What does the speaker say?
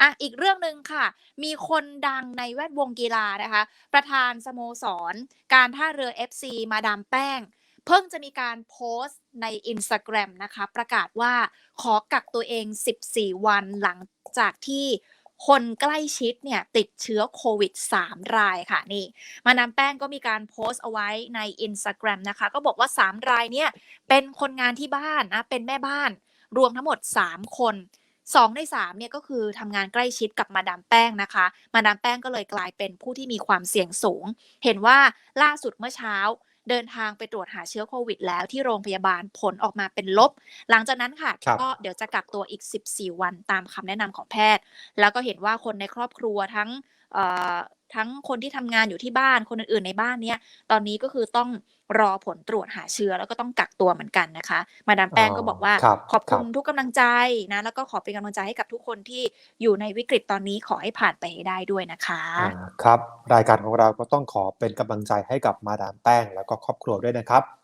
อะอีกเรื่องหนึ่งค่ะ มีคนดังในแวดวงกีฬานะคะ ประธานสโมสร การท่าเรือ FC มาดามแป้ง เพิ่งจะมีการโพสต์ใน Instagram นะคะ ประกาศว่าขอกักตัวเอง 14 วันหลังจากที่คนใกล้ชิดเนี่ยติดเชื้อโควิด 3 รายค่ะนี่ มาดามแป้งก็มีการโพสต์เอาไว้ใน Instagram นะคะ ก็บอกว่า 3 รายเนี่ยเป็นคนงานที่บ้านนะเป็นแม่บ้านรวมทั้งหมด 3 คน 2 ใน 3เนี่ยก็คือทำงานใกล้ชิดกับมาดามแป้งนะคะ มาดามแป้งก็เลยกลายเป็นผู้ที่มีความเสี่ยงสูง เห็นว่าล่าสุดเมื่อเช้าเดินทางไปตรวจหาเชื้อโควิดแล้วที่โรงพยาบาลผลออกมาเป็นลบ หลังจากนั้นค่ะครับก็เดี๋ยวจะกักตัวอีก 14 วันตามคำแนะนำของแพทย์ แล้วก็เห็นว่าคนในครอบครัวทั้งเอ่อ ทั้งคนที่ทำงานอยู่ที่บ้านคนอื่นๆในบ้านเนี้ยตอนนี้ก็คือต้องรอผลตรวจหาเชื้อแล้วก็ต้องกักตัวเหมือนกันนะคะ มาดามแป้งก็บอกว่าครับขอบคุณครับทุกกำลังใจนะแล้วก็ขอเป็นกำลังใจให้กับทุกคนที่อยู่ในวิกฤตตอนนี้ขอให้ผ่านไปให้ได้ด้วยนะคะอ่าครับ รายการของเราก็ต้องขอเป็นกำลังใจให้กับมาดามแป้ง แล้วก็ครอบครัวด้วยนะครับ